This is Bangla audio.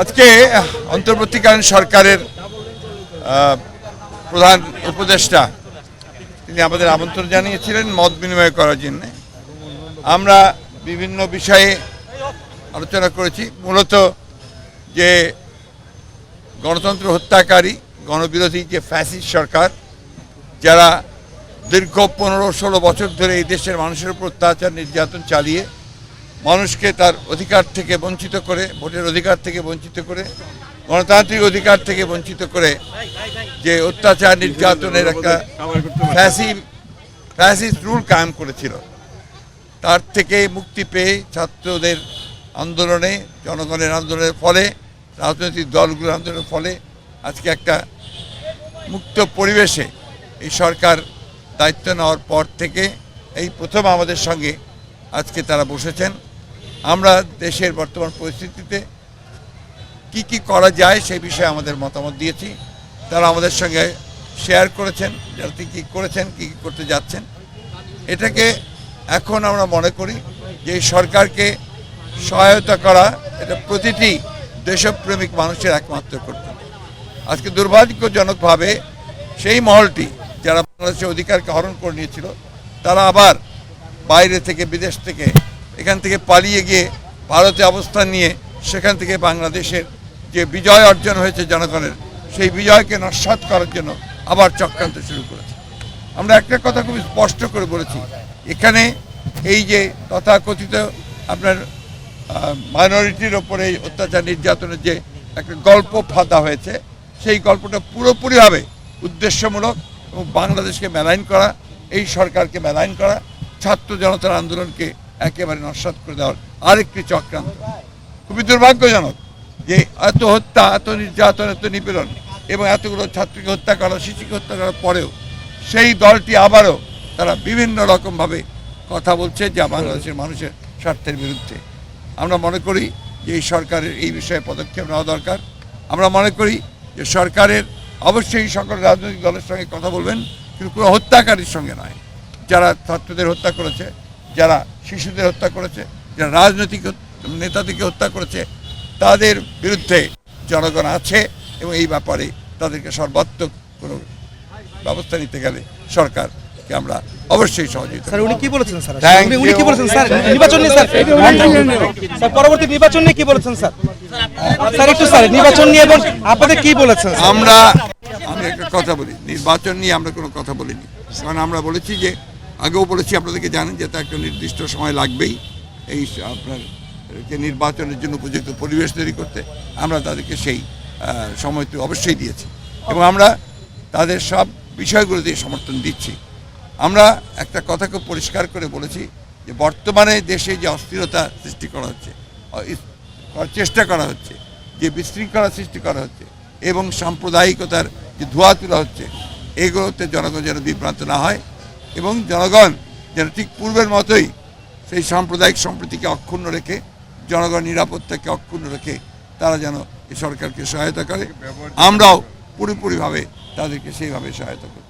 আজকে অন্তর্বর্তীকালীন সরকারের প্রধান উপদেষ্টা, তিনি আমাদের আমন্ত্রণ জানিয়েছিলেন মত বিনিময় করার জন্য। আমরা বিভিন্ন বিষয়ে আলোচনা করেছি। মূলত যে গণতন্ত্র হত্যাকারী, গণবিরোধী যে ফ্যাসিস্ট সরকার, যারা দীর্ঘ পনেরো ষোলো বছর ধরে এই দেশের মানুষের উপর অত্যাচার, নির্যাতন চালিয়ে মানুষকে তার অধিকার থেকে বঞ্চিত করে, ভোটের অধিকার থেকে বঞ্চিত করে, গণতান্ত্রিক অধিকার থেকে বঞ্চিত করে যে অত্যাচার নির্যাতনের একটা ফ্যাসি ফ্যাসিস্ট রুল কায়েম করেছিল। তার থেকে মুক্তি পেয়ে ছাত্রদের আন্দোলনে, জনগণের আন্দোলনের ফলে, রাজনৈতিক দলগুলোর আন্দোলনের ফলে আজকে একটা মুক্ত পরিবেশে এই সরকার দায়িত্ব নেওয়ার পর থেকে এই প্রথম আমাদের সঙ্গে আজকে তারা বসেছেন। আমরা দেশের বর্তমান পরিস্থিতিতে কি কি করা যায় সেই বিষয়ে আমাদের মতামত দিয়েছি। তারা আমাদের সঙ্গে শেয়ার করেছেন যারা কী করেছেন, কী কী করতে যাচ্ছেন। এটাকে এখন আমরা মনে করি যে সরকারকে সহায়তা করা এটা প্রতিটি দেশপ্রেমিক মানুষের একমাত্র কর্তব্য। আজকে দুর্ভাগ্যজনকভাবে সেই মহলটি যারা বাংলাদেশের অধিকারকে হরণ করে নিয়েছিল, তারা আবার বাইরে থেকে, বিদেশ থেকে এখান থেকে পালিয়ে গিয়ে ভারতে অবস্থান নিয়ে সেখান থেকে বাংলাদেশের যে বিজয় অর্জন হয়েছে জনগণের, সেই বিজয়কে নস্বাত করার জন্য আবার চক্রান্ত শুরু করেছে। আমরা একটা কথা খুব স্পষ্ট করে বলেছি, এখানে এই যে তথাকথিত আপনার মাইনরিটির ওপরে এই অত্যাচার নির্যাতনের যে একটা গল্প ফাঁদা হয়েছে, সেই গল্পটা পুরোপুরিভাবে উদ্দেশ্যমূলক এবং বাংলাদেশকে মেলাইন করা, এই সরকারকে মেলাইন করা, ছাত্র জনতার আন্দোলনকে একেবারে নস্বাত করে দেওয়ার আরেকটি চক্রান্ত। খুবই দুর্ভাগ্যজনক যে এত হত্যা, এত নির্যাতন, এত নিপীড়ন এবং এতগুলো ছাত্রীকে হত্যা করা, শিশুকে হত্যা করার পরেও সেই দলটি আবারও তারা বিভিন্ন রকমভাবে কথা বলছে যা বাংলাদেশের মানুষের স্বার্থের বিরুদ্ধে। আমরা মনে করি যে এই সরকারের এই বিষয়ে পদক্ষেপ নেওয়া দরকার। আমরা মনে করি যে সরকারের অবশ্যই সকল রাজনৈতিক দলের সঙ্গে কথা বলবেন, কিন্তু কোনো হত্যাকারীর সঙ্গে নয়। যারা ছাত্রদের হত্যা করেছে যারা শিশুদের হত্যা করেছে যারা রাজনৈতিক নেতাদেরকে হত্যা করেছে তাদের বিরুদ্ধে জনগণ আছে এবং এই ব্যাপারে তাদেরকে সর্বাত্মক কোনো ব্যবস্থা নিতে গেলে সরকারকে আমরা অবশ্যই সহযোগিতা স্যার উনি কি বলেছেন স্যার? উনি উনি কি বলেছেন স্যার? নির্বাচন নিয়ে স্যার। স্যার পরবর্তী নির্বাচন নিয়ে কি বলেছেন স্যার? স্যার একটু স্যার নির্বাচন নিয়ে এবং আপনাদের কি বলেছেন? আমরা আমি একটা কথা বলি নির্বাচন নিয়ে আমরা কোনো কথা বলিনি। কারণ আমরা বলেছি যে আগেও বলেছি আপনাদেরকে জানেন যে তা একটা নির্দিষ্ট সময় লাগবেই এই আপনার যে নির্বাচনের জন্য উপযুক্ত পরিবেশ তৈরি করতে। আমরা তাদেরকে সেই আহ, সময় তো অবশ্যই দিয়েছি। এবং আমরা তাদের সব বিষয়গুলোতে সমর্থন দিচ্ছি। আমরা একটা কথা খুব পরিষ্কার করে বলেছি যে বর্তমানে দেশে যে অস্থিরতা সৃষ্টি করা হচ্ছে চেষ্টা করা হচ্ছে যে বিশৃঙ্খলা সৃষ্টি করা হচ্ছে এবং সাম্প্রদায়িকতার যে ধোয়া তোলা হচ্ছে এগুলোতে জনগণ যেন বিভ্রান্ত না হয়। এবং জনগণ যেন ঠিক পূর্বের মতোই সেই সাম্প্রদায়িক সম্প্রীতিকে অক্ষুণ্ণ রেখে, জনগণ নিরাপত্তাকে অক্ষুণ্ণ রেখে তারা যেন এই সরকারকে সহায়তা করে। আমরাও পুরোপুরিভাবে তাদেরকে সেইভাবে সহায়তা করি